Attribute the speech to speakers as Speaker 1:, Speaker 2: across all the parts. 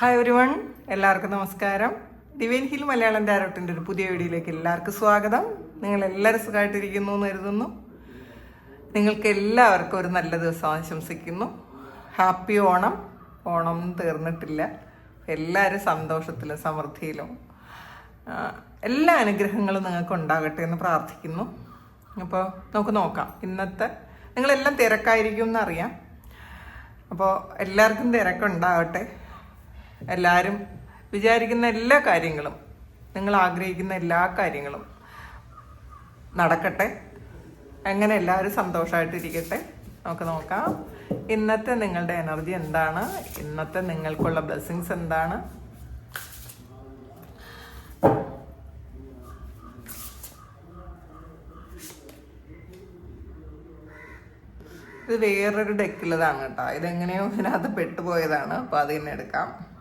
Speaker 1: Hi ഒരു one എല്ലാവർക്കും നമസ്കാരം. ഡിവൈൻ ഹിൽ മലയാളം ഡയറക്ടറിന്റെ ഒരു പുതിയ വീഡിയോയിലേക്ക് എല്ലാവർക്കും സ്വാഗതം. നിങ്ങൾ എല്ലാവരും സുഖമായിട്ടിരിക്കുന്നു എന്ന് കരുതുന്നു. നിങ്ങൾക്ക് എല്ലാവർക്കും ഒരു നല്ല ദിവസം ആശംസിക്കുന്നു. ഹാപ്പി ഓണം. ഓണം തീർന്നിട്ടില്ല. എല്ലാവരും സന്തോഷത്തിലും സമൃദ്ധിയിലും എല്ലാ അനുഗ്രഹങ്ങളും നിങ്ങൾക്ക് ഉണ്ടാകട്ടെ എന്ന് പ്രാർത്ഥിക്കുന്നു. അപ്പോൾ നമുക്ക് നോക്കാം. ഇന്നത്തെ നിങ്ങളെല്ലാം തിരക്കായിരിക്കും എന്നറിയാം. അപ്പോൾ എല്ലാവർക്കും തിരക്കുണ്ടാവട്ടെ എല്ലാവരും വിചാരിക്കുന്ന എല്ലാ കാര്യങ്ങളും നിങ്ങൾ ആഗ്രഹിക്കുന്ന എല്ലാ കാര്യങ്ങളും നടക്കട്ടെ. അങ്ങനെ എല്ലാവരും സന്തോഷമായിട്ടിരിക്കട്ടെ നമുക്ക് നോക്കാം. ഇന്നത്തെ നിങ്ങളുടെ എനർജി എന്താണ്? ഇന്നത്തെ നിങ്ങൾക്കുള്ള ബ്ലെസ്സിങ്സ് എന്താണ്? ഇത് വേറൊരു ഡെക്കിലതാണ് കേട്ടോ. ഇതെങ്ങനെയോ ഇതിനകത്ത് പെട്ടുപോയതാണ്. അപ്പോൾ അത് തന്നെ എടുക്കാം.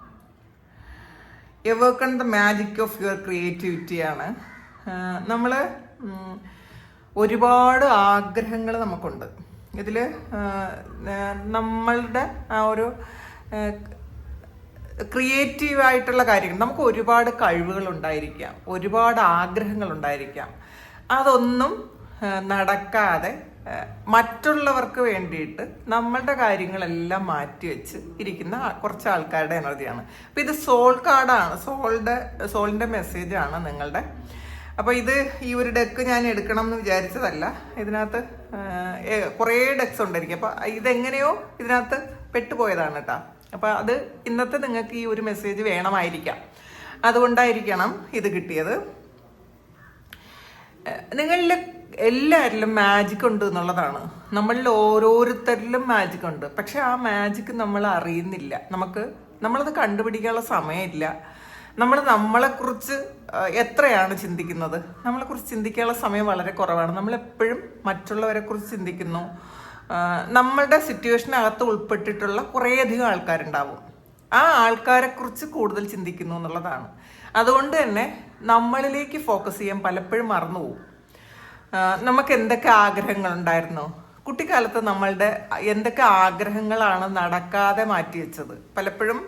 Speaker 1: എവർക്കൺ ദ മാജിക് ഓഫ് യുവർ ക്രിയേറ്റിവിറ്റിയാണ് നമ്മൾ ഒരുപാട് ആഗ്രഹങ്ങൾ നമുക്കുണ്ട്. ഇതിൽ നമ്മളുടെ ആ ഒരു ക്രിയേറ്റീവായിട്ടുള്ള കാര്യങ്ങൾ. നമുക്ക് ഒരുപാട് കഴിവുകൾ ഉണ്ടായിരിക്കാം. ഒരുപാട് ആഗ്രഹങ്ങൾ ഉണ്ടായിരിക്കാം. അതൊന്നും നടക്കാതെ മറ്റുള്ളവർക്ക് വേണ്ടിയിട്ട് നമ്മളുടെ കാര്യങ്ങളെല്ലാം മാറ്റി വെച്ച് ഇരിക്കുന്ന കുറച്ച് ആൾക്കാരുടെ എനർജിയാണ്. അപ്പം ഇത് സോൾ കാർഡാണ്. സോളിന്റെ സോളിന്റെ മെസ്സേജാണ് നിങ്ങളുടെ. അപ്പോൾ ഇത് ഈ ഒരു ഡെക്ക് ഞാൻ എടുക്കണം എന്ന് വിചാരിച്ചതല്ല. ഇതിനകത്ത് കുറേ ഡെക്സ് ഉണ്ടായിരിക്കും അപ്പോൾ ഇതെങ്ങനെയോ ഇതിനകത്ത് പെട്ടുപോയതാണ് കേട്ടോ അപ്പോൾ അത് ഇന്നത്തെ നിങ്ങൾക്ക് ഈ ഒരു മെസ്സേജ് വേണമായിരിക്കാം. അതുകൊണ്ടായിരിക്കണം ഇത് കിട്ടിയത്. നിങ്ങളിൽ എല്ലാവരിലും മാജിക് ഉണ്ട് എന്നുള്ളതാണ്. നമ്മളിൽ ഓരോരുത്തരിലും മാജിക് ഉണ്ട്. പക്ഷെ ആ മാജിക് നമ്മൾ അറിയുന്നില്ല. നമുക്ക് നമ്മളത് കണ്ടുപിടിക്കാനുള്ള സമയമില്ല. നമ്മൾ നമ്മളെക്കുറിച്ച് എത്രയാണ് ചിന്തിക്കുന്നത്? നമ്മളെക്കുറിച്ച് ചിന്തിക്കാനുള്ള സമയം വളരെ കുറവാണ്. നമ്മൾ എപ്പോഴും മറ്റുള്ളവരെ കുറിച്ച് ചിന്തിക്കുന്നു. നമ്മളുടെ സിറ്റുവേഷനകത്ത് ഉൾപ്പെട്ടിട്ടുള്ള കുറേയധികം ആൾക്കാരുണ്ടാവും. ആ ആൾക്കാരെക്കുറിച്ച് കൂടുതൽ ചിന്തിക്കുന്നു എന്നുള്ളതാണ്. അതുകൊണ്ട് തന്നെ നമ്മളിലേക്ക് ഫോക്കസ് ചെയ്യാൻ പലപ്പോഴും മറന്നുപോകും. ആ, നമുക്ക് എന്തൊക്കെ ആഗ്രഹങ്ങൾ ഉണ്ടായിരുന്നു കുട്ടിക്കാലത്ത് നമ്മളുടെ എന്തൊക്കെ ആഗ്രഹങ്ങളാണ് നടക്കാതെ മാറ്റി വെച്ചത്? പലപ്പോഴും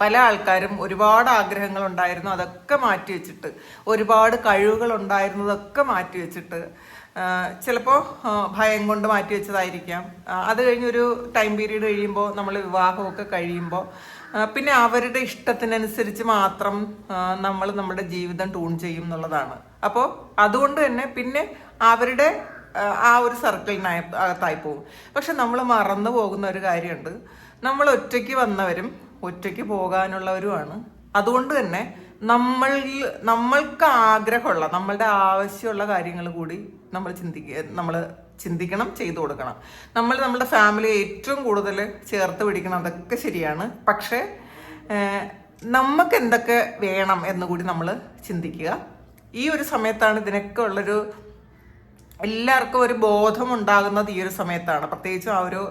Speaker 1: പല ആൾക്കാരും ഒരുപാട് ആഗ്രഹങ്ങൾ ഉണ്ടായിരുന്നു അതൊക്കെ മാറ്റി വെച്ചിട്ട് ഒരുപാട് കഴിവുകൾ ഉണ്ടായിരുന്നതൊക്കെ മാറ്റി വെച്ചിട്ട് ചിലപ്പോൾ ഭയം കൊണ്ട് മാറ്റി വെച്ചതായിരിക്കാം. അത് കഴിഞ്ഞൊരു ടൈം പീരീഡ് കഴിയുമ്പോൾ നമ്മൾ വിവാഹമൊക്കെ കഴിയുമ്പോൾ പിന്നെ അവരുടെ ഇഷ്ടത്തിനനുസരിച്ച് മാത്രം നമ്മൾ നമ്മുടെ ജീവിതം ട്യൂൺ ചെയ്യും എന്നുള്ളതാണ്. അപ്പോൾ അതുകൊണ്ട് തന്നെ പിന്നെ അവരുടെ ആ ഒരു സർക്കിളിനായി അകത്തായി പോകും. പക്ഷെ നമ്മൾ മറന്നു പോകുന്ന ഒരു കാര്യമുണ്ട്. നമ്മൾ ഒറ്റയ്ക്ക് വന്നവരും ഒറ്റയ്ക്ക് പോകാനുള്ളവരുമാണ്. അതുകൊണ്ട് തന്നെ നമ്മൾ നമ്മൾക്ക് ആഗ്രഹമുള്ള നമ്മളുടെ ആവശ്യമുള്ള കാര്യങ്ങൾ കൂടി നമ്മൾ ചിന്തിക്കുക നമ്മൾ ചിന്തിക്കണം ചെയ്തു കൊടുക്കണം. നമ്മൾ നമ്മുടെ ഫാമിലി ഏറ്റവും കൂടുതൽ ചേർത്ത് പിടിക്കണം അതൊക്കെ ശരിയാണ്. പക്ഷേ നമുക്ക് എന്തൊക്കെ വേണം എന്നുകൂടി നമ്മൾ ചിന്തിക്കുക. ഈ ഒരു സമയത്താണ് ഇതിനൊക്കെ ഉള്ളൊരു എല്ലാവർക്കും ഒരു ബോധമുണ്ടാകുന്നത് ഈ ഒരു സമയത്താണ്. പ്രത്യേകിച്ചും ആ ഒരു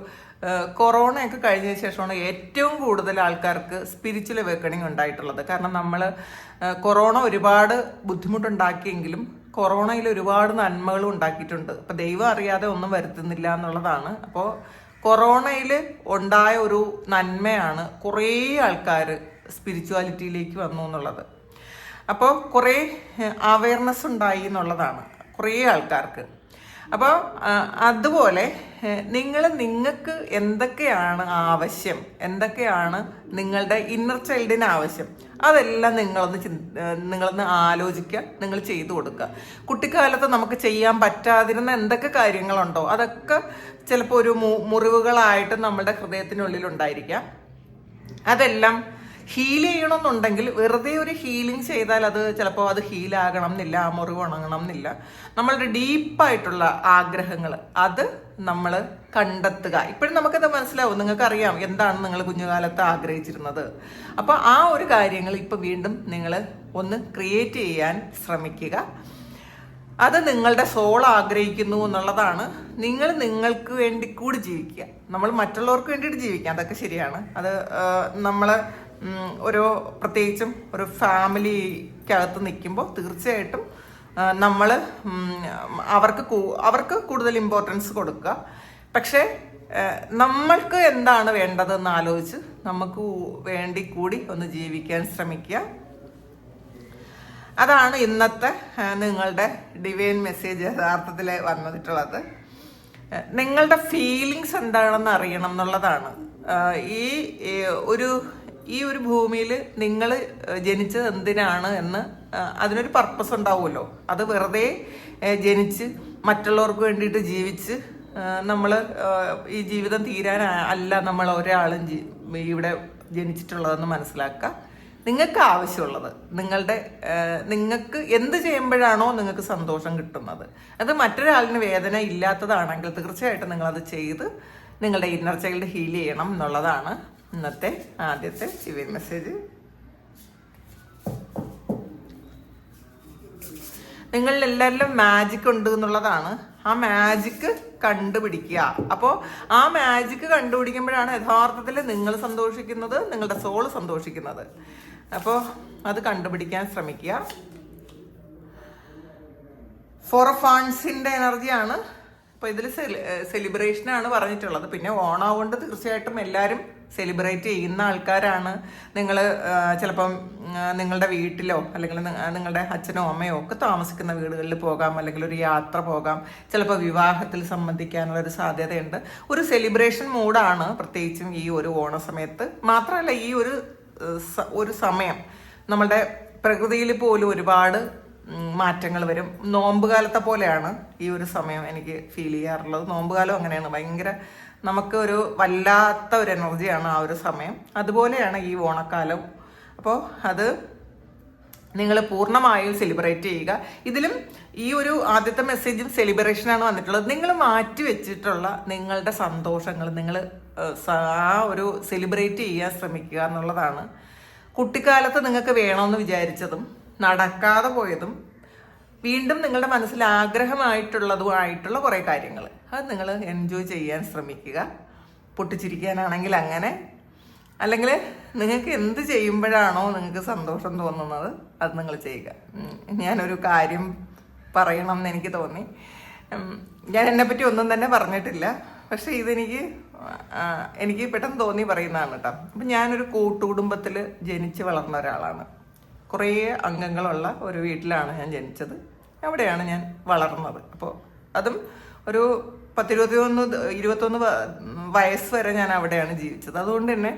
Speaker 1: കൊറോണയൊക്കെ കഴിഞ്ഞതിന് ശേഷമാണ് ഏറ്റവും കൂടുതൽ ആൾക്കാർക്ക് സ്പിരിച്വൽ അവേക്കണിങ് ഉണ്ടായിട്ടുള്ളത്. കാരണം നമ്മൾ കൊറോണ ഒരുപാട് ബുദ്ധിമുട്ടുണ്ടാക്കിയെങ്കിലും കൊറോണയിൽ ഒരുപാട് നന്മകളും ഉണ്ടാക്കിയിട്ടുണ്ട്. അപ്പം ദൈവം അറിയാതെ ഒന്നും വരുത്തുന്നില്ല എന്നുള്ളതാണ്. അപ്പോൾ കൊറോണയിൽ ഉണ്ടായ ഒരു നന്മയാണ് കുറേ ആൾക്കാർ സ്പിരിച്വാലിറ്റിയിലേക്ക് വന്നു എന്നുള്ളത്. അപ്പോൾ കുറേ അവയർനെസ് ഉണ്ടായി എന്നുള്ളതാണ്. കുറേ ആൾക്കാർക്ക്. അപ്പോൾ അതുപോലെ നിങ്ങൾ നിങ്ങൾക്ക് എന്തൊക്കെയാണ് ആവശ്യം? എന്തൊക്കെയാണ് നിങ്ങളുടെ ഇന്നർ ചൈൽഡിന് ആവശ്യം? അതെല്ലാം നിങ്ങളൊന്ന് നിങ്ങളൊന്ന് ആലോചിക്കുക നിങ്ങൾ ചെയ്തു കൊടുക്കുക. കുട്ടിക്കാലത്ത് നമുക്ക് ചെയ്യാൻ പറ്റാതിരുന്ന എന്തൊക്കെ കാര്യങ്ങളുണ്ടോ അതൊക്കെ ചിലപ്പോൾ ഒരു മുറിവുകളായിട്ട് നമ്മുടെ ഹൃദയത്തിനുള്ളിലുണ്ടായിരിക്കാം അതെല്ലാം ഹീൽ ചെയ്യണമെന്നുണ്ടെങ്കിൽ വെറുതെ ഒരു ഹീലിംഗ് ചെയ്താൽ അത് ചിലപ്പോൾ അത് ഹീലാകണം എന്നില്ല ആ മുറിവ് ഉണങ്ങണം എന്നില്ല നമ്മളുടെ ഡീപ്പായിട്ടുള്ള ആഗ്രഹങ്ങൾ അത് നമ്മൾ കണ്ടെത്തുക. ഇപ്പോഴും നമുക്കത് മനസ്സിലാവും. നിങ്ങൾക്കറിയാം എന്താണ് നിങ്ങൾ കുഞ്ഞുകാലത്ത് ആഗ്രഹിച്ചിരുന്നത്. അപ്പോൾ ആ ഒരു കാര്യങ്ങൾ ഇപ്പം വീണ്ടും നിങ്ങൾ ഒന്ന് ക്രിയേറ്റ് ചെയ്യാൻ ശ്രമിക്കുക. അത് നിങ്ങളുടെ സോൾ ആഗ്രഹിക്കുന്നു എന്നുള്ളതാണ്. നിങ്ങൾ നിങ്ങൾക്ക് വേണ്ടി കൂടി ജീവിക്കുക. നമ്മൾ മറ്റുള്ളവർക്ക് വേണ്ടിയിട്ട് ജീവിക്കുക. അതൊക്കെ ശരിയാണ്. അത് നമ്മൾ ഒരു പ്രത്യേകിച്ചും ഒരു ഫാമിലിക്കകത്ത് നിൽക്കുമ്പോൾ തീർച്ചയായിട്ടും നമ്മൾ അവർക്ക് അവർക്ക് കൂടുതൽ ഇമ്പോർട്ടൻസ് കൊടുക്കുക. പക്ഷേ നമ്മൾക്ക് എന്താണ് വേണ്ടതെന്ന് ആലോചിച്ച് നമുക്ക് വേണ്ടി കൂടി ഒന്ന് ജീവിക്കാൻ ശ്രമിക്കുക. അതാണ് ഇന്നത്തെ നിങ്ങളുടെ ഡിവൈൻ മെസ്സേജ് യഥാർത്ഥത്തിൽ വന്നിട്ടുള്ളത്. നിങ്ങളുടെ ഫീലിങ്സ് എന്താണെന്ന് അറിയണം എന്നുള്ളതാണ്. ഈ ഒരു ഈ ഒരു ഭൂമിയിൽ നിങ്ങൾ ജനിച്ചത് എന്തിനാണ് എന്ന് അതിനൊരു പർപ്പസ് ഉണ്ടാവുമല്ലോ. അത് വെറുതെ ജനിച്ച് മറ്റുള്ളവർക്ക് വേണ്ടിയിട്ട് ജീവിച്ച് നമ്മൾ ഈ ജീവിതം തീരാൻ അല്ല നമ്മൾ ഒരാളും ഇവിടെ ജനിച്ചിട്ടുള്ളതെന്ന് മനസ്സിലാക്കുക. നിങ്ങൾക്ക് ആവശ്യമുള്ളത്. നിങ്ങളുടെ നിങ്ങൾക്ക് എന്ത് ചെയ്യുമ്പോഴാണോ നിങ്ങൾക്ക് സന്തോഷം കിട്ടുന്നത്. അത് മറ്റൊരാളിന് വേദന ഇല്ലാത്തതാണെങ്കിൽ തീർച്ചയായിട്ടും നിങ്ങളത് ചെയ്ത് നിങ്ങളുടെ ഇന്നർ ചൈൽഡ് ഹീൽ ചെയ്യണം എന്നുള്ളതാണ് ഇന്നത്തെ ആദ്യത്തെ ചിവി മെസ്സേജ് നിങ്ങളിൽ എല്ലാവരിലും മാജിക് ഉണ്ട് എന്നുള്ളതാണ്. ആ മാജിക്ക് കണ്ടുപിടിക്കുക. അപ്പോൾ ആ മാജിക്ക് കണ്ടുപിടിക്കുമ്പോഴാണ് യഥാർത്ഥത്തിൽ നിങ്ങൾ സന്തോഷിക്കുന്നത് നിങ്ങളുടെ സോൾ സന്തോഷിക്കുന്നത്. അപ്പോൾ അത് കണ്ടുപിടിക്കാൻ ശ്രമിക്കുക. ഫോർ ഫാൻസിന്റെ എനർജിയാണ് അപ്പോൾ ഇതിൽ സെലിബ്രേഷനാണ് പറഞ്ഞിട്ടുള്ളത്. പിന്നെ ഓണാവുകൊണ്ട് തീർച്ചയായിട്ടും എല്ലാവരും സെലിബ്രേറ്റ് ചെയ്യുന്ന ആൾക്കാരാണ് നിങ്ങൾ ചിലപ്പം നിങ്ങളുടെ വീട്ടിലോ അല്ലെങ്കിൽ നിങ്ങളുടെ അച്ഛനോ അമ്മയോ ഒക്കെ താമസിക്കുന്ന വീടുകളിൽ പോകാം അല്ലെങ്കിൽ ഒരു യാത്ര പോകാം. ചിലപ്പോൾ വിവാഹത്തിൽ സംബന്ധിക്കാനുള്ള ഒരു സാധ്യതയുണ്ട്. ഒരു സെലിബ്രേഷൻ മൂഡാണ് പ്രത്യേകിച്ചും ഈ ഒരു ഓണ സമയത്ത് മാത്രമല്ല ഈ ഒരു ഒരു സമയം നമ്മളുടെ പ്രകൃതിയിൽ പോലും ഒരുപാട് മാറ്റങ്ങൾ വരും. നോമ്പ് കാലത്തെ പോലെയാണ് ഈ ഒരു സമയം എനിക്ക് ഫീൽ ചെയ്യാറുള്ളത്. നോമ്പ് കാലം അങ്ങനെയാണ്. ഭയങ്കര നമുക്ക് ഒരു വല്ലാത്ത ഒരു എനർജിയാണ് ആ ഒരു സമയം. അതുപോലെയാണ് ഈ ഓണക്കാലം അപ്പോൾ അത് നിങ്ങൾ പൂർണമായും സെലിബ്രേറ്റ് ചെയ്യുക. ഇതിലും ഈ ഒരു ആദ്യത്തെ മെസ്സേജും സെലിബ്രേഷനാണ് വന്നിട്ടുള്ളത്. നിങ്ങൾ മാറ്റി വെച്ചിട്ടുള്ള നിങ്ങളുടെ സന്തോഷങ്ങൾ നിങ്ങൾ ആ ഒരു സെലിബ്രേറ്റ് ചെയ്യാൻ ശ്രമിക്കുക എന്നുള്ളതാണ്. കുട്ടിക്കാലത്ത് നിങ്ങൾക്ക് വേണമെന്ന് വിചാരിച്ചതും നടക്കാതെ പോയതും വീണ്ടും നിങ്ങളുടെ മനസ്സിൽ ആഗ്രഹമായിട്ടുള്ളതുമായിട്ടുള്ള കുറേ കാര്യങ്ങൾ അത് നിങ്ങൾ എൻജോയ് ചെയ്യാൻ ശ്രമിക്കുക. പൊട്ടിച്ചിരിക്കാനാണെങ്കിൽ അങ്ങനെ. അല്ലെങ്കിൽ നിങ്ങൾക്ക് എന്ത് ചെയ്യുമ്പോഴാണോ നിങ്ങൾക്ക് സന്തോഷം തോന്നുന്നത് അത് നിങ്ങൾ ചെയ്യുക. ഞാനൊരു കാര്യം പറയണം എന്ന് എനിക്ക് തോന്നി. ഞാൻ എന്നെ പറ്റി ഒന്നും തന്നെ പറഞ്ഞിട്ടില്ല. പക്ഷേ ഇതെനിക്ക് എനിക്ക് പെട്ടെന്ന് തോന്നി പറയുന്നതാണ് കേട്ടോ. അപ്പം ഞാനൊരു കൂട്ടുകുടുംബത്തിൽ ജനിച്ച് വളർന്ന ഒരാളാണ്. കുറേ അംഗങ്ങളുള്ള ഒരു വീട്ടിലാണ് ഞാൻ ജനിച്ചത്. അവിടെയാണ് ഞാൻ വളർന്നത്. അപ്പോൾ അതും ഒരു പത്തിരുപത്തിയൊന്ന് ഇരുപത്തൊന്ന് വയസ്സ് വരെ ഞാൻ അവിടെയാണ് ജീവിച്ചത്. അതുകൊണ്ട് തന്നെ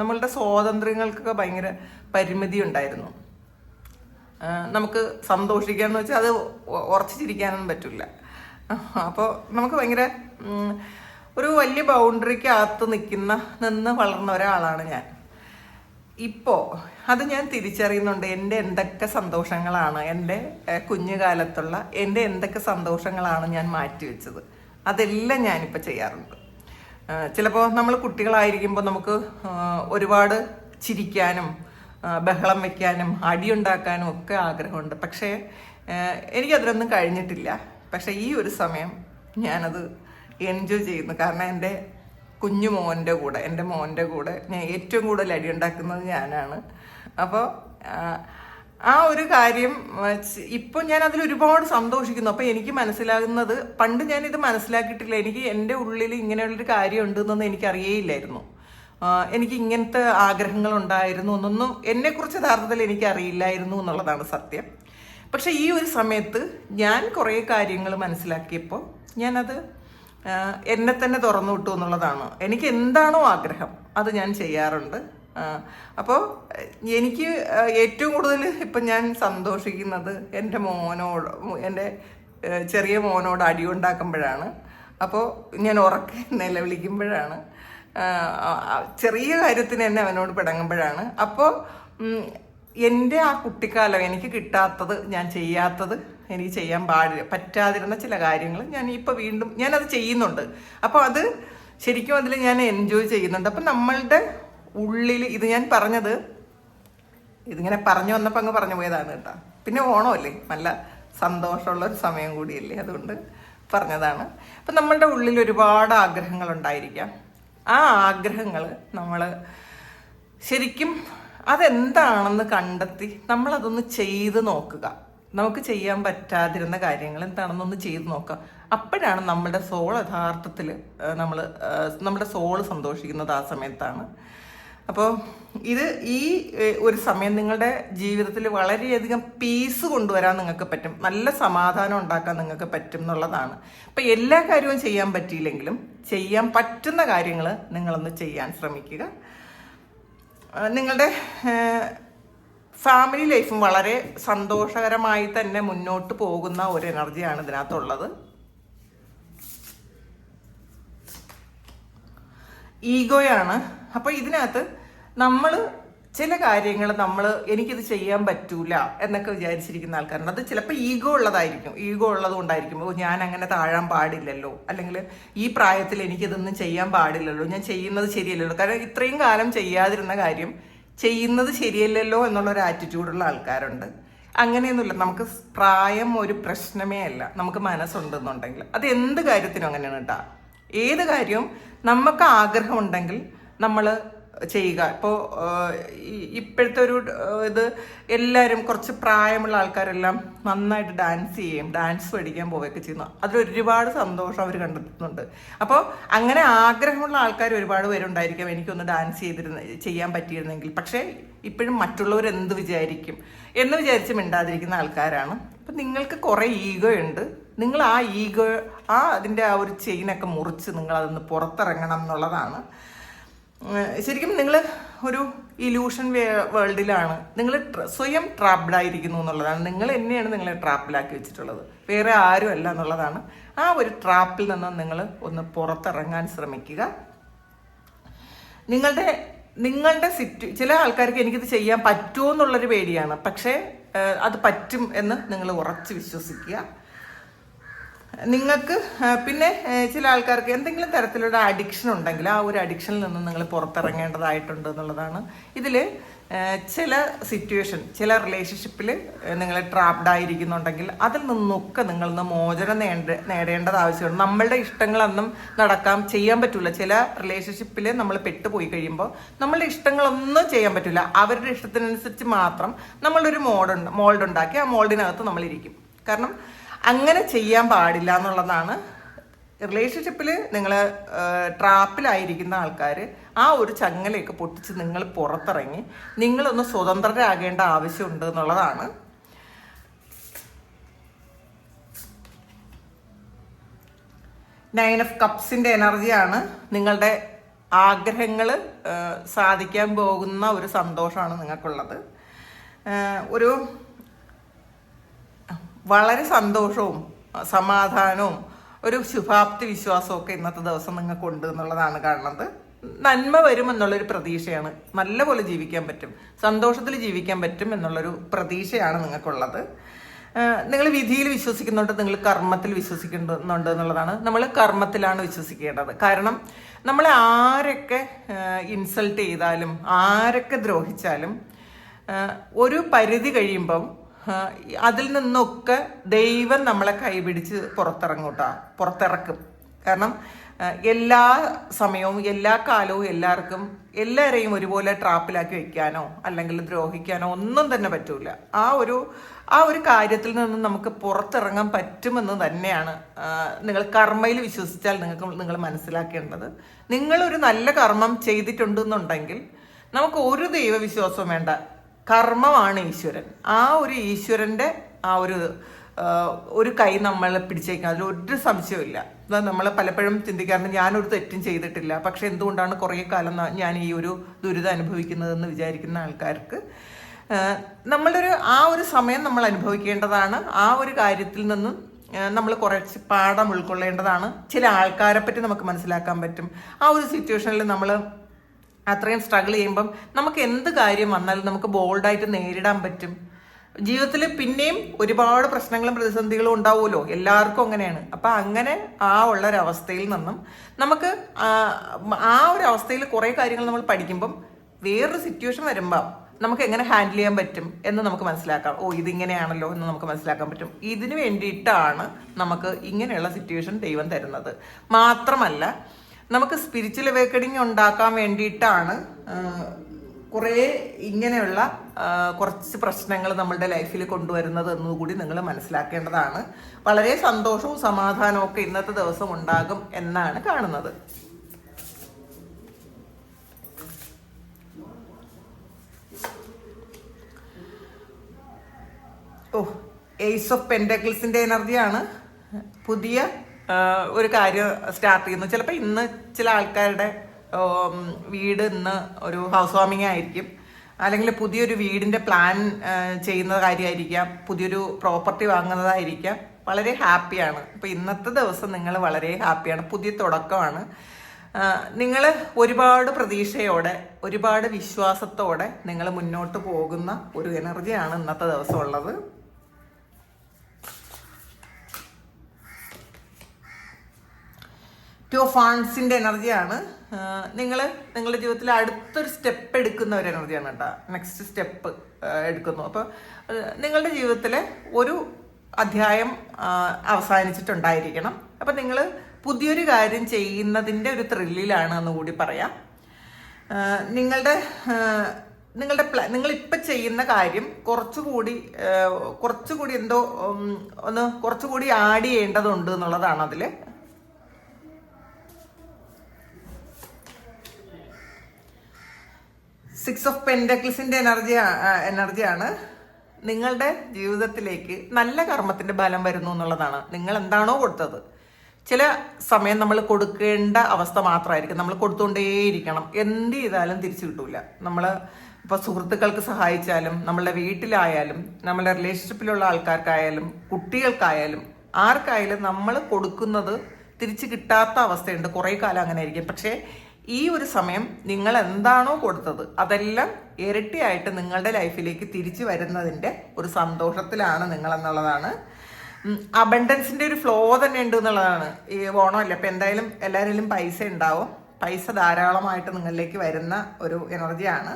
Speaker 1: നമ്മളുടെ സ്വാതന്ത്ര്യങ്ങൾക്കൊക്കെ ഭയങ്കര പരിമിതി ഉണ്ടായിരുന്നു. നമുക്ക് സന്തോഷിക്കാന്ന് വെച്ചാൽ അത് ഉറച്ചിരിക്കാനൊന്നും പറ്റില്ല. അപ്പോൾ നമുക്ക് ഭയങ്കര ഒരു വലിയ ബൗണ്ടറിക്കകത്ത് നിൽക്കുന്ന നിന്ന് വളർന്ന ഒരാളാണ് ഞാൻ. ഇപ്പോൾ അത് ഞാൻ തിരിച്ചറിയുന്നുണ്ട് എന്റെ എന്തൊക്കെ സന്തോഷങ്ങളാണ് എന്റെ കുഞ്ഞുകാലത്തുള്ള എന്റെ എന്തൊക്കെ സന്തോഷങ്ങളാണ് ഞാൻ മാറ്റിവെച്ചത്. അതെല്ലാം ഞാനിപ്പോൾ ചെയ്യാറുണ്ട്. ചിലപ്പോൾ നമ്മൾ കുട്ടികളായിരിക്കുമ്പോൾ നമുക്ക് ഒരുപാട് ചിരിക്കാനും ബഹളം വെക്കാനും അടിയുണ്ടാക്കാനും ഒക്കെ ആഗ്രഹമുണ്ട്. പക്ഷേ എനിക്കതിലൊന്നും കഴിഞ്ഞിട്ടില്ല. പക്ഷേ ഈ ഒരു സമയം ഞാനത് എൻജോയ് ചെയ്യുന്നു. കാരണം എന്റെ കുഞ്ഞു മോന്റെ കൂടെ എന്റെ മോന്റെ കൂടെ ഞാൻ ഏറ്റവും കൂടുതൽ അടി ഉണ്ടാക്കുന്നത് ഞാനാണ് അപ്പോൾ ആ ഒരു കാര്യം ഇപ്പോൾ ഞാൻ അതിൽ ഒരുപാട് സന്തോഷിക്കുന്നു. അപ്പോൾ എനിക്ക് മനസ്സിലാകുന്നത് പണ്ട് ഞാൻ ഇത് മനസ്സിലാക്കിയിട്ടില്ല. എനിക്ക് എന്റെ ഉള്ളിൽ ഇങ്ങനെയുള്ളൊരു കാര്യം ഉണ്ടെന്നൊന്നും എനിക്ക് അറിയേയില്ലായിരുന്നു എനിക്ക് ഇങ്ങനത്തെ ആഗ്രഹങ്ങൾ ഉണ്ടായിരുന്നു എന്നൊന്നും എന്നെക്കുറിച്ച് യഥാർത്ഥത്തിൽ എനിക്ക് അറിയില്ലായിരുന്നു എന്നുള്ളതാണ് സത്യം. പക്ഷെ ഈ ഒരു സമയത്ത് ഞാൻ കുറേ കാര്യങ്ങൾ മനസ്സിലാക്കിയപ്പോൾ ഞാനത് എന്നെ തന്നെ തുറന്നു വിട്ടു എന്നുള്ളതാണ്. എനിക്ക് എന്താണോ ആഗ്രഹം അത് ഞാൻ ചെയ്യാറുണ്ട്. അപ്പോൾ എനിക്ക് ഏറ്റവും കൂടുതൽ ഇപ്പം ഞാൻ സന്തോഷിക്കുന്നത് എന്റെ മോനോട് എന്റെ ചെറിയ മോനോട് അടി ഉണ്ടാക്കുമ്പോഴാണ്. അപ്പോൾ ഞാൻ ഉറക്കെ നിലവിളിക്കുമ്പോഴാണ് ചെറിയ കാര്യത്തിന് എന്നെ അവനോട് പിടങ്ങുമ്പോഴാണ്. അപ്പോൾ എന്റെ ആ കുട്ടിക്കാലം എനിക്ക് കിട്ടാത്തത് ഞാൻ ചെയ്യാത്തത് എനിക്ക് ചെയ്യാൻ പാടില്ല പറ്റാതിരുന്ന ചില കാര്യങ്ങൾ ഞാൻ ഇപ്പോൾ വീണ്ടും ഞാനത് ചെയ്യുന്നുണ്ട്. അപ്പോൾ അത് ശരിക്കും അതിൽ ഞാൻ എൻജോയ് ചെയ്യുന്നുണ്ട്. അപ്പം നമ്മളുടെ ഉള്ളിൽ ഇത് ഞാൻ പറഞ്ഞത് ഇതിങ്ങനെ പറഞ്ഞു വന്നപ്പോൾ അങ്ങ് പറഞ്ഞു പോയതാണ് കേട്ടോ. പിന്നെ ഓണമല്ലേ? നല്ല സന്തോഷമുള്ള ഒരു സമയം കൂടിയല്ലേ? അതുകൊണ്ട് പറഞ്ഞതാണ്. അപ്പം നമ്മളുടെ ഉള്ളിൽ ഒരുപാട് ആഗ്രഹങ്ങൾ ഉണ്ടായിരിക്കാം ആ ആഗ്രഹങ്ങൾ നമ്മൾ ശരിക്കും അതെന്താണെന്ന് കണ്ടെത്തി നമ്മളതൊന്ന് ചെയ്ത് നോക്കുക. നമുക്ക് ചെയ്യാൻ പറ്റാതിരുന്ന കാര്യങ്ങൾ എന്താണെന്നൊന്ന് ചെയ്ത് നോക്കുക. അപ്പോഴാണ് നമ്മുടെ സോൾ യഥാർത്ഥത്തിൽ നമ്മൾ നമ്മുടെ സോൾ സന്തോഷിക്കുന്നത് ആ സമയത്താണ്. അപ്പോൾ ഇത് ഈ ഒരു സമയം നിങ്ങളുടെ ജീവിതത്തിൽ വളരെയധികം പീസ് കൊണ്ടുവരാൻ നിങ്ങൾക്ക് പറ്റും. നല്ല സമാധാനം ഉണ്ടാക്കാൻ നിങ്ങൾക്ക് പറ്റും എന്നുള്ളതാണ്. അപ്പം എല്ലാ കാര്യവും ചെയ്യാൻ പറ്റിയില്ലെങ്കിലും ചെയ്യാൻ പറ്റുന്ന കാര്യങ്ങൾ നിങ്ങളൊന്ന് ചെയ്യാൻ ശ്രമിക്കുക. നിങ്ങളുടെ ഫാമിലി ലൈഫും വളരെ സന്തോഷകരമായി തന്നെ മുന്നോട്ട് പോകുന്ന ഒരു എനർജിയാണ് ഇതിനകത്തുള്ളത്. ഈഗോയാണ് അപ്പോൾ ഇതിനകത്ത് നമ്മൾ ചില കാര്യങ്ങൾ നമ്മൾ എനിക്കിത് ചെയ്യാൻ പറ്റൂല എന്നൊക്കെ വിചാരിച്ചിരിക്കുന്ന ആൾക്കാരുണ്ട്. അത് ചിലപ്പോൾ ഈഗോ ഉള്ളതായിരിക്കും. ഈഗോ ഉള്ളത് കൊണ്ടായിരിക്കും. ഓ ഞാൻ അങ്ങനെ താഴാൻ പാടില്ലല്ലോ. അല്ലെങ്കിൽ ഈ പ്രായത്തിൽ എനിക്കിതൊന്നും ചെയ്യാൻ പാടില്ലല്ലോ. ഞാൻ ചെയ്യുന്നത് ശരിയല്ലല്ലോ. കാരണം ഇത്രയും കാലം ചെയ്യാതിരുന്ന കാര്യം ചെയ്യുന്നത് ശരിയല്ലല്ലോ എന്നുള്ള ഒരു ആറ്റിറ്റ്യൂഡുള്ള ആൾക്കാരുണ്ട്. അങ്ങനെയൊന്നുമില്ല. നമുക്ക് പ്രായം ഒരു പ്രശ്നമേ അല്ല. നമുക്ക് മനസ്സുണ്ടെന്നുണ്ടെങ്കിൽ. അത് എന്ത് കാര്യത്തിനും അങ്ങനെയാണ് കേട്ടോ ഏത് കാര്യവും നമുക്ക് ആഗ്രഹമുണ്ടെങ്കിൽ നമ്മൾ ചെയ്യുക. ഇപ്പോൾ ഇപ്പോഴത്തെ ഒരു ഇത് എല്ലാവരും കുറച്ച് പ്രായമുള്ള ആൾക്കാരെല്ലാം നന്നായിട്ട് ഡാൻസ് ചെയ്യും. ഡാൻസ് പഠിക്കാൻ പോവുകയൊക്കെ ചെയ്യുന്നു. അതിലൊരുപാട് സന്തോഷം അവർ കണ്ടെത്തുന്നുണ്ട്. അപ്പോൾ അങ്ങനെ ആഗ്രഹമുള്ള ആൾക്കാർ ഒരുപാട് പേരുണ്ടായിരിക്കാം എനിക്കൊന്ന് ഡാൻസ് ചെയ്തിരുന്ന ചെയ്യാൻ പറ്റിയിരുന്നെങ്കിൽ. പക്ഷേ ഇപ്പോഴും മറ്റുള്ളവർ എന്ത് വിചാരിക്കും? എന്ന് വിചാരിച്ച് മിണ്ടാതിരിക്കുന്ന ആൾക്കാരാണ്. അപ്പം നിങ്ങൾക്ക് കുറേ ഈഗോ ഉണ്ട്. നിങ്ങൾ ആ ഈഗോ ആ അതിന്റെ ആ ഒരു ചെയിനൊക്കെ മുറിച്ച് നിങ്ങൾ അതൊന്ന് പുറത്തിറങ്ങണം എന്നുള്ളതാണ്. ശരിക്കും നിങ്ങൾ ഒരു ഇലൂഷൻ വേൾഡിലാണ് നിങ്ങൾ സ്വയം ട്രാപ്ഡ് ആയിരിക്കുന്നു എന്നുള്ളതാണ്. നിങ്ങൾ തന്നെയാണ് നിങ്ങളെ ട്രാപ്പിലാക്കി വെച്ചിട്ടുള്ളത്. വേറെ ആരും അല്ല എന്നുള്ളതാണ്. ആ ഒരു ട്രാപ്പിൽ നിന്ന് നിങ്ങൾ ഒന്ന് പുറത്തിറങ്ങാൻ ശ്രമിക്കുക. നിങ്ങളുടെ നിങ്ങളുടെ സിറ്റു ചില ആൾക്കാർക്ക് എനിക്കിത് ചെയ്യാൻ പറ്റുമോ എന്നുള്ളൊരു പേടിയാണ്. പക്ഷേ അത് പറ്റും എന്ന് നിങ്ങൾ ഉറച്ച് വിശ്വസിക്കുക. നിങ്ങൾക്ക് പിന്നെ ചില ആൾക്കാർക്ക് എന്തെങ്കിലും തരത്തിലുള്ള അഡിക്ഷൻ ഉണ്ടെങ്കിൽ ആ ഒരു അഡിക്ഷനിൽ നിന്ന് നിങ്ങൾ പുറത്തിറങ്ങേണ്ടതായിട്ടുണ്ട് എന്നുള്ളതാണ്. ഇതിൽ ചില സിറ്റുവേഷൻ ചില റിലേഷൻഷിപ്പിൽ നിങ്ങൾ ട്രാപ്ഡ് ആയിരിക്കുന്നുണ്ടെങ്കിൽ അതിൽ നിന്നൊക്കെ നിങ്ങളൊന്ന് മോചനം നേട നേടേണ്ടത് ആവശ്യമാണ്. നമ്മളുടെ ഇഷ്ടങ്ങളൊന്നും നടക്കാം ചെയ്യാൻ പറ്റില്ല ചില റിലേഷൻഷിപ്പിൽ നമ്മൾ പെട്ടുപോയി കഴിയുമ്പോൾ നമ്മളുടെ ഇഷ്ടങ്ങളൊന്നും ചെയ്യാൻ പറ്റില്ല അവരുടെ ഇഷ്ടത്തിനനുസരിച്ച് മാത്രം നമ്മളൊരു മോഡുണ്ട് മോൾഡ് ഉണ്ടാക്കി ആ മോൾഡിനകത്ത് നമ്മളിരിക്കും. കാരണം അങ്ങനെ ചെയ്യാൻ പാടില്ല എന്നുള്ളതാണ്. റിലേഷൻഷിപ്പിൽ നിങ്ങൾ ട്രാപ്പിലായിരിക്കുന്ന ആൾക്കാർ ആ ഒരു ചങ്ങലയൊക്കെ പൊട്ടിച്ച് നിങ്ങൾ പുറത്തിറങ്ങി നിങ്ങളൊന്ന് സ്വതന്ത്രരാകേണ്ട ആവശ്യമുണ്ട് എന്നുള്ളതാണ്. നയൻ ഓഫ് കപ്സിന്റെ എനർജിയാണ് നിങ്ങളുടെ ആഗ്രഹങ്ങൾ സാധിക്കാൻ പോകുന്ന ഒരു സന്തോഷമാണ് നിങ്ങൾക്കുള്ളത്. ഒരു വളരെ സന്തോഷവും സമാധാനവും ഒരു ശുഭാപ്തി വിശ്വാസവും ഒക്കെ ഇന്നത്തെ ദിവസം നിങ്ങൾക്ക് ഉണ്ട് എന്നുള്ളതാണ് കാണുന്നത്. നന്മ വരുമെന്നുള്ളൊരു പ്രതീക്ഷയാണ്. നല്ലപോലെ ജീവിക്കാൻ പറ്റും. സന്തോഷത്തിൽ ജീവിക്കാൻ പറ്റും എന്നുള്ളൊരു പ്രതീക്ഷയാണ് നിങ്ങൾക്കുള്ളത്. നിങ്ങൾ വിധിയിൽ വിശ്വസിക്കുന്നുണ്ട് നിങ്ങൾ കർമ്മത്തിൽ വിശ്വസിക്കുന്നുണ്ട് എന്നുള്ളതാണ്. നമ്മൾ കർമ്മത്തിലാണ് വിശ്വസിക്കേണ്ടത്. കാരണം നമ്മളെ ആരൊക്കെ ഇൻസൾട്ട് ചെയ്താലും ആരൊക്കെ ദ്രോഹിച്ചാലും ഒരു പരിധി കഴിയുമ്പം അതിൽ നിന്നൊക്കെ ദൈവം നമ്മളെ കൈപിടിച്ച് പുറത്തിറങ്ങൂട്ടാ പുറത്തിറക്കും. കാരണം എല്ലാ സമയവും എല്ലാ കാലവും എല്ലാവർക്കും എല്ലാവരെയും ഒരുപോലെ ട്രാപ്പിലാക്കി വെക്കാനോ അല്ലെങ്കിൽ ദ്രോഹിക്കാനോ ഒന്നും തന്നെ പറ്റൂല. ആ ഒരു ആ ഒരു കാര്യത്തിൽ നിന്ന് നമുക്ക് പുറത്തിറങ്ങാൻ പറ്റുമെന്ന് തന്നെയാണ് നിങ്ങൾ കർമ്മയിൽ വിശ്വസിച്ചാൽ നിങ്ങൾക്ക് നിങ്ങൾ മനസ്സിലാക്കേണ്ടത്. നിങ്ങളൊരു നല്ല കർമ്മം ചെയ്തിട്ടുണ്ടെന്നുണ്ടെങ്കിൽ നമുക്ക് ഒരു ദൈവവിശ്വാസവും വേണ്ട. കർമ്മമാണ് ഈശ്വരൻ. ആ ഒരു ഈശ്വരന്റെ ആ ഒരു ഒരു കൈ നമ്മൾ പിടിച്ചേക്കാം അതിൽ ഒരു സംശയമില്ല നമ്മൾ പലപ്പോഴും ചിന്തിക്കാറുണ്ട് ഞാനൊരു തെറ്റും ചെയ്തിട്ടില്ല. പക്ഷെ എന്തുകൊണ്ടാണ് കുറേ കാലം ഞാൻ ഈ ഒരു ദുരിതം അനുഭവിക്കുന്നതെന്ന് വിചാരിക്കുന്ന ആൾക്കാർക്ക് നമ്മളുടെ ഒരു ആ ഒരു സമയം നമ്മൾ അനുഭവിക്കേണ്ടതാണ്. ആ ഒരു കാര്യത്തിൽ നിന്നും നമ്മൾ കുറച്ച് പാഠം ഉൾക്കൊള്ളേണ്ടതാണ്. ചില ആൾക്കാരെ പറ്റി നമുക്ക് മനസ്സിലാക്കാൻ പറ്റും. ആ ഒരു സിറ്റുവേഷനിൽ നമ്മൾ അത്രയും സ്ട്രഗിൾ ചെയ്യുമ്പം നമുക്ക് എന്ത് കാര്യം വന്നാലും നമുക്ക് ബോൾഡായിട്ട് നേരിടാൻ പറ്റും. ജീവിതത്തിൽ പിന്നെയും ഒരുപാട് പ്രശ്നങ്ങളും പ്രതിസന്ധികളും ഉണ്ടാവുമല്ലോ. എല്ലാവർക്കും അങ്ങനെയാണ്. അപ്പം അങ്ങനെ ആ ഉള്ള ഒരു അവസ്ഥയിൽ നിന്നും നമുക്ക് ആ ആ ഒരു അവസ്ഥയിൽ കുറേ കാര്യങ്ങൾ നമ്മൾ പഠിക്കുമ്പം വേറൊരു സിറ്റുവേഷൻ വരുമ്പോൾ നമുക്ക് എങ്ങനെ ഹാൻഡിൽ ചെയ്യാൻ പറ്റും എന്ന് നമുക്ക് മനസ്സിലാക്കാം. ഓ ഇതിങ്ങനെയാണല്ലോ എന്ന് നമുക്ക് മനസ്സിലാക്കാൻ പറ്റും. ഇതിനു വേണ്ടിയിട്ടാണ് നമുക്ക് ഇങ്ങനെയുള്ള സിറ്റുവേഷൻ ദൈവം തരുന്നത്. മാത്രമല്ല നമുക്ക് സ്പിരിച്വൽ അവേക്കണിങ് ഉണ്ടാക്കാൻ വേണ്ടിയിട്ടാണ് കുറേ ഇങ്ങനെയുള്ള കുറച്ച് പ്രശ്നങ്ങൾ നമ്മളുടെ ലൈഫിൽ കൊണ്ടുവരുന്നത് എന്നുകൂടി നിങ്ങൾ മനസ്സിലാക്കേണ്ടതാണ്. വളരെ സന്തോഷവും സമാധാനവും ഒക്കെ ഇന്നത്തെ ദിവസം ഉണ്ടാകും എന്നാണ് കാണുന്നത്. ഓ എയ്സ് ഓഫ് പെൻഡക്കിൾസിന്റെ എനർജിയാണ് പുതിയ ഒരു കാര്യം സ്റ്റാർട്ട് ചെയ്യുന്നു. ചിലപ്പോൾ ഇന്ന് ചില ആൾക്കാരുടെ വീട് ഇന്ന് ഒരു ഹൗസ് വാമിംഗ് ആയിരിക്കും. അല്ലെങ്കിൽ പുതിയൊരു വീടിന്റെ പ്ലാൻ ചെയ്യുന്ന കാര്യമായിരിക്കാം. പുതിയൊരു പ്രോപ്പർട്ടി വാങ്ങുന്നതായിരിക്കാം. വളരെ ഹാപ്പിയാണ് അപ്പോൾ ഇന്നത്തെ ദിവസം നിങ്ങൾ വളരെ ഹാപ്പിയാണ് പുതിയ തുടക്കമാണ്. നിങ്ങൾ ഒരുപാട് പ്രതീക്ഷയോടെ ഒരുപാട് വിശ്വാസത്തോടെ നിങ്ങൾ മുന്നോട്ട് പോകുന്ന ഒരു എനർജിയാണ് ഇന്നത്തെ ദിവസം ഉള്ളത്. ടു ഓഫ് ഫാൺസിന്റെ എനർജിയാണ് നിങ്ങൾ നിങ്ങളുടെ ജീവിതത്തിൽ അടുത്തൊരു സ്റ്റെപ്പ് എടുക്കുന്ന ഒരു എനർജിയാണ് കേട്ടോ നെക്സ്റ്റ് സ്റ്റെപ്പ് എടുക്കുന്നു. അപ്പോൾ നിങ്ങളുടെ ജീവിതത്തിലെ ഒരു അധ്യായം അവസാനിച്ചിട്ടുണ്ടായിരിക്കണം. അപ്പം നിങ്ങൾ പുതിയൊരു കാര്യം ചെയ്യുന്നതിന്റെ ഒരു ത്രില്ലിലാണ് എന്ന് കൂടി പറയാം. നിങ്ങളുടെ നിങ്ങളുടെ നിങ്ങൾ ഇപ്പം ചെയ്യുന്ന കാര്യം കുറച്ചുകൂടി കുറച്ചുകൂടി എന്തോ ഒന്ന് കുറച്ചുകൂടി ആഡ് ചെയ്യേണ്ടതുണ്ട് എന്നുള്ളതാണ് അതിൽ സിക്സ് ഓഫ് പെൻഡക്കിൾസിന്റെ എനർജി എനർജിയാണ് നിങ്ങളുടെ ജീവിതത്തിലേക്ക് നല്ല കർമ്മത്തിന്റെ ബലം വരുന്നു എന്നുള്ളതാണ്. നിങ്ങൾ എന്താണോ കൊടുത്തത്. ചില സമയം നമ്മൾ കൊടുക്കേണ്ട അവസ്ഥ മാത്രമായിരിക്കും. നമ്മൾ കൊടുത്തുകൊണ്ടേയിരിക്കണം എന്ത് ചെയ്താലും തിരിച്ചു കിട്ടൂല. നമ്മൾ ഇപ്പൊ സുഹൃത്തുക്കൾക്ക് സഹായിച്ചാലും നമ്മളുടെ വീട്ടിലായാലും നമ്മളുടെ റിലേഷൻഷിപ്പിലുള്ള ആൾക്കാർക്കായാലും കുട്ടികൾക്കായാലും ആർക്കായാലും നമ്മൾ കൊടുക്കുന്നത് തിരിച്ചു കിട്ടാത്ത അവസ്ഥയുണ്ട്. കുറേ കാലം അങ്ങനെ ആയിരിക്കും പക്ഷേ ഈ ഒരു സമയം നിങ്ങൾ എന്താണോ കൊടുത്തത് അതെല്ലാം ഇരട്ടിയായിട്ട് നിങ്ങളുടെ ലൈഫിലേക്ക് തിരിച്ചു വരുന്നതിന്റെ ഒരു സന്തോഷത്തിലാണ് നിങ്ങൾ എന്നുള്ളതാണ് അബണ്ടൻസിന്റെ ഒരു ഫ്ലോ തന്നെ ഉണ്ട് എന്നുള്ളതാണ്. ഈ ഓണമല്ല അപ്പം എന്തായാലും എല്ലാവരിലും പൈസ ഉണ്ടാവും. പൈസ ധാരാളമായിട്ട് നിങ്ങളിലേക്ക് വരുന്ന ഒരു എനർജിയാണ്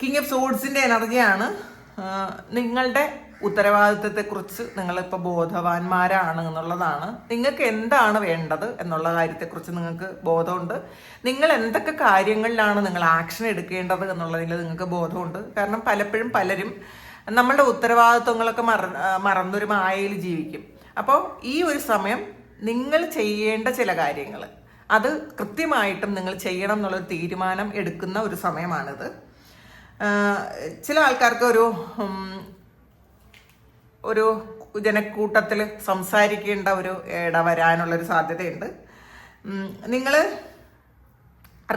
Speaker 1: കിങ് ഓഫ് സോഡ്സിന്റെ എനർജിയാണ് നിങ്ങളുടെ ഉത്തരവാദിത്തത്തെക്കുറിച്ച് നിങ്ങളിപ്പോൾ ബോധവാന്മാരാണ് എന്നുള്ളതാണ്. നിങ്ങൾക്ക് എന്താണ് വേണ്ടത് എന്നുള്ള കാര്യത്തെക്കുറിച്ച് നിങ്ങൾക്ക് ബോധമുണ്ട്. നിങ്ങൾ എന്തൊക്കെ കാര്യങ്ങളിലാണ് നിങ്ങൾ ആക്ഷൻ എടുക്കേണ്ടത് എന്നുള്ളതിൽ നിങ്ങൾക്ക് ബോധമുണ്ട്. കാരണം പലപ്പോഴും പലരും നമ്മളുടെ ഉത്തരവാദിത്വങ്ങളൊക്കെ മറ മറന്നൊരു മായയിൽ ജീവിക്കും. അപ്പോൾ ഈ ഒരു സമയം നിങ്ങൾ ചെയ്യേണ്ട ചില കാര്യങ്ങൾ അത് കൃത്യമായിട്ടും നിങ്ങൾ ചെയ്യണം എന്നുള്ളൊരു തീരുമാനം എടുക്കുന്ന ഒരു സമയമാണിത്. ചില ആൾക്കാർക്ക് ഒരു ഒരു ജനക്കൂട്ടത്തിൽ സംസാരിക്കേണ്ട ഒരു ഇട വരാനുള്ളൊരു സാധ്യതയുണ്ട്. നിങ്ങൾ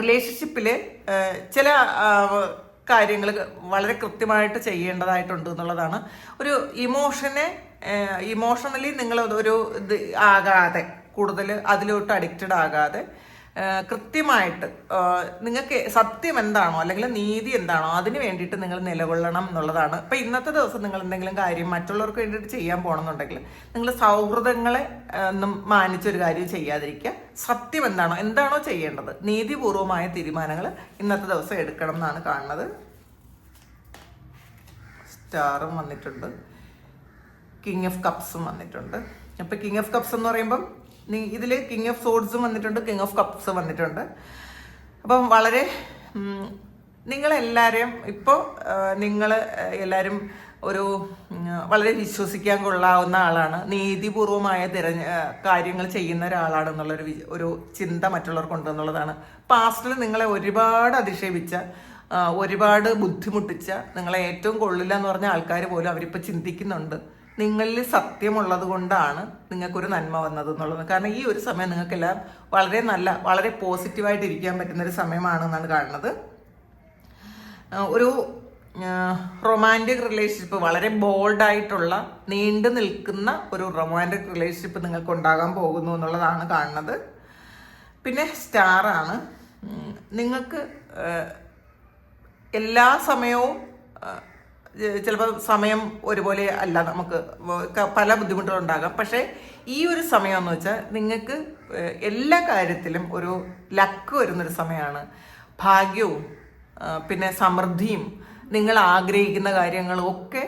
Speaker 1: റിലേഷൻഷിപ്പിൽ ചില കാര്യങ്ങൾ വളരെ കൃത്യമായിട്ട് ചെയ്യേണ്ടതായിട്ടുണ്ട് എന്നുള്ളതാണ്. ഒരു ഇമോഷനെ ഇമോഷണലി നിങ്ങൾ ഒരു ആകാതെ കൂടുതൽ അതിലോട്ട് അഡിക്റ്റഡ് ആകാതെ കൃത്യമായിട്ട് നിങ്ങൾക്ക് സത്യം എന്താണോ അല്ലെങ്കിൽ നീതി എന്താണോ അതിന് വേണ്ടിയിട്ട് നിങ്ങൾ നിലകൊള്ളണം എന്നുള്ളതാണ്. ഇപ്പം ഇന്നത്തെ ദിവസം നിങ്ങൾ എന്തെങ്കിലും കാര്യം മറ്റുള്ളവർക്ക് വേണ്ടിയിട്ട് ചെയ്യാൻ പോകണമെന്നുണ്ടെങ്കിൽ നിങ്ങൾ സൗഹൃദങ്ങളെ ഒന്നും മാനിച്ചൊരു കാര്യം ചെയ്യാതിരിക്കുക. സത്യം എന്താണോ എന്താണോ ചെയ്യേണ്ടത്. നീതിപൂർവമായ തീരുമാനങ്ങൾ ഇന്നത്തെ ദിവസം എടുക്കണം എന്നാണ് കാണുന്നത്. സ്റ്റാറും വന്നിട്ടുണ്ട്. കിങ് ഓഫ് കപ്സും വന്നിട്ടുണ്ട്. അപ്പം കിങ് ഓഫ് കപ്സ് എന്ന് പറയുമ്പം ഇതിൽ കിങ് ഓഫ് സോഡ്സും വന്നിട്ടുണ്ട് കിങ് ഓഫ് കപ്സ് വന്നിട്ടുണ്ട്. അപ്പം വളരെ നിങ്ങളെല്ലാവരെയും ഇപ്പോൾ നിങ്ങൾ എല്ലാവരും ഒരു വളരെ വിശ്വസിക്കാൻ കൊള്ളാവുന്ന ആളാണ്. നീതിപൂർവമായ തിരഞ്ഞ കാര്യങ്ങൾ ചെയ്യുന്ന ഒരാളാണെന്നുള്ളൊരു ഒരു ചിന്ത മറ്റുള്ളവർക്കുണ്ട് എന്നുള്ളതാണ് പാസ്റ്റിൽ നിങ്ങളെ ഒരുപാട് അധിക്ഷേപിച്ച ഒരുപാട് ബുദ്ധിമുട്ടിച്ച നിങ്ങളെ ഏറ്റവും കൊള്ളില്ല എന്ന് പറഞ്ഞ ആൾക്കാർ പോലും അവരിപ്പോൾ ചിന്തിക്കുന്നുണ്ട്. നിങ്ങളിൽ സത്യമുള്ളത് കൊണ്ടാണ് നിങ്ങൾക്കൊരു നന്മ വന്നത് എന്നുള്ളത് കാരണം ഈ ഒരു സമയം നിങ്ങൾക്കെല്ലാം വളരെ നല്ല വളരെ പോസിറ്റീവായിട്ട് ഇരിക്കാൻ പറ്റുന്ന ഒരു സമയമാണെന്നാണ് കാണുന്നത്. ഒരു റൊമാന്റിക് റിലേഷൻഷിപ്പ് വളരെ ബോൾഡായിട്ടുള്ള നീണ്ടു നിൽക്കുന്ന ഒരു റൊമാന്റിക് റിലേഷൻഷിപ്പ് നിങ്ങൾക്ക് ഉണ്ടാകാൻ പോകുന്നു എന്നുള്ളതാണ് കാണുന്നത്. പിന്നെ സ്റ്റാറാണ് നിങ്ങൾക്ക് എല്ലാ സമയവും ചിലപ്പോൾ സമയം ഒരുപോലെ അല്ല നമുക്ക് പല ബുദ്ധിമുട്ടുകളുണ്ടാകാം പക്ഷേ ഈ ഒരു സമയം എന്ന് വെച്ചാൽ നിങ്ങൾക്ക് എല്ലാ കാര്യത്തിലും ഒരു ലക്ക് വരുന്നൊരു സമയമാണ് ഭാഗ്യവും പിന്നെ സമൃദ്ധിയും നിങ്ങൾ ആഗ്രഹിക്കുന്ന കാര്യങ്ങളും ഒക്കെ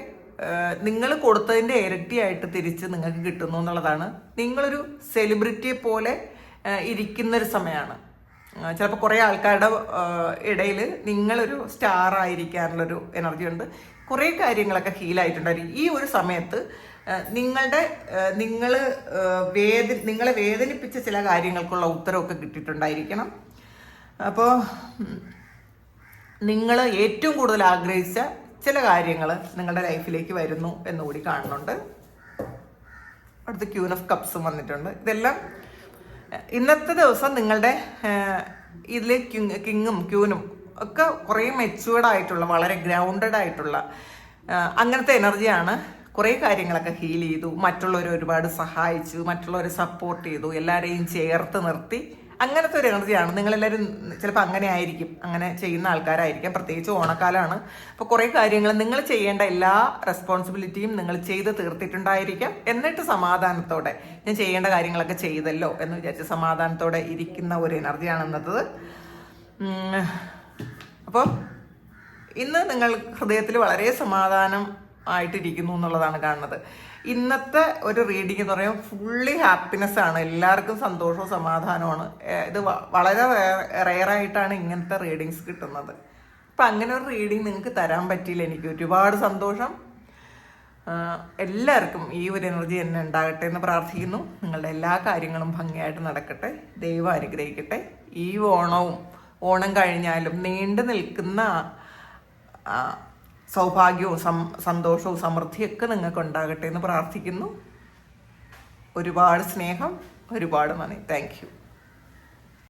Speaker 1: നിങ്ങൾ കൊടുത്തതിന്റെ ഇരട്ടിയായിട്ട് തിരിച്ച് നിങ്ങൾക്ക് കിട്ടുന്നു എന്നുള്ളതാണ്. നിങ്ങളൊരു സെലിബ്രിറ്റിയെ പോലെ ഇരിക്കുന്നൊരു സമയമാണ് ചിലപ്പോൾ കുറേ ആൾക്കാരുടെ ഇടയിൽ നിങ്ങളൊരു സ്റ്റാർ ആയിരിക്കാനുള്ളൊരു എനർജി ഉണ്ട് കുറേ കാര്യങ്ങളൊക്കെ ഹീലായിട്ടുണ്ടായിരിക്കും ഈ ഒരു സമയത്ത് നിങ്ങളുടെ നിങ്ങൾ വേദ നിങ്ങളെ വേദനിപ്പിച്ച ചില കാര്യങ്ങൾക്കുള്ള ഉത്തരവൊക്കെ കിട്ടിയിട്ടുണ്ടായിരിക്കണം. അപ്പോൾ നിങ്ങൾ ഏറ്റവും കൂടുതൽ ആഗ്രഹിച്ച ചില കാര്യങ്ങൾ നിങ്ങളുടെ ലൈഫിലേക്ക് വരുന്നു എന്നുകൂടി കാണുന്നുണ്ട്. അടുത്ത് ക്യൂൻ ഓഫ് കപ്സും വന്നിട്ടുണ്ട്. ഇതെല്ലാം ഇന്നത്തെ ദിവസം നിങ്ങളുടെ ഇതിലെ കിങ്ങും ക്യൂനും ഒക്കെ കുറേ മെച്ചുവേർഡ് ആയിട്ടുള്ള വളരെ ഗ്രൗണ്ടഡ് ആയിട്ടുള്ള അങ്ങനത്തെ എനർജിയാണ് കുറേ കാര്യങ്ങളൊക്കെ ഹീൽ ചെയ്തു മറ്റുള്ളവരെ ഒരുപാട് സഹായിച്ചു മറ്റുള്ളവരെ സപ്പോർട്ട് ചെയ്തു എല്ലാവരെയും ചേർത്ത് നിർത്തി. അങ്ങനത്തെ ഒരു എനർജിയാണ് നിങ്ങളെല്ലാവരും ചിലപ്പോൾ അങ്ങനെ ആയിരിക്കും അങ്ങനെ ചെയ്യുന്ന ആൾക്കാരായിരിക്കാം. പ്രത്യേകിച്ച് ഓണക്കാലമാണ് അപ്പോൾ കുറേ കാര്യങ്ങൾ നിങ്ങൾ ചെയ്യേണ്ട എല്ലാ റെസ്പോൺസിബിലിറ്റിയും നിങ്ങൾ ചെയ്ത് തീർത്തിട്ടുണ്ടായിരിക്കാം. എന്നിട്ട് സമാധാനത്തോടെ ഞാൻ ചെയ്യേണ്ട കാര്യങ്ങളൊക്കെ ചെയ്തല്ലോ എന്ന് വിചാരിച്ച് സമാധാനത്തോടെ ഇരിക്കുന്ന ഒരു എനർജിയാണ് ഇന്നത്തത് അപ്പോൾ ഇന്ന് നിങ്ങൾ ഹൃദയത്തിൽ വളരെ സമാധാനം ആയിട്ടിരിക്കുന്നു എന്നുള്ളതാണ് കാണുന്നത്. ഇന്നത്തെ ഒരു റീഡിംഗ് എന്ന് പറയുമ്പോൾ ഫുള്ളി ഹാപ്പിനെസ് ആണ്. എല്ലാവർക്കും സന്തോഷവും സമാധാനമാണ് ഇത് വളരെ റെയറായിട്ടാണ് ഇങ്ങനത്തെ റീഡിങ്സ് കിട്ടുന്നത്. അപ്പം അങ്ങനെ ഒരു റീഡിങ് നിങ്ങൾക്ക് തരാൻ പറ്റിയില്ല എനിക്ക്. ഒരുപാട് സന്തോഷം. എല്ലാവർക്കും ഈ ഒരു എനർജി തന്നെ ഉണ്ടാകട്ടെ എന്ന് പ്രാർത്ഥിക്കുന്നു. നിങ്ങളുടെ എല്ലാ കാര്യങ്ങളും ഭംഗിയായിട്ട് നടക്കട്ടെ. ദൈവം അനുഗ്രഹിക്കട്ടെ. ഈ ഓണവും ഓണം കഴിഞ്ഞാലും നീണ്ടു നിൽക്കുന്ന സൗഭാഗ്യവും സം- സന്തോഷവും സമൃദ്ധിയൊക്കെ നിങ്ങൾക്ക് ഉണ്ടാകട്ടെ എന്ന് പ്രാർത്ഥിക്കുന്നു. ഒരുപാട് സ്നേഹം ഒരുപാട് നന്ദി. താങ്ക്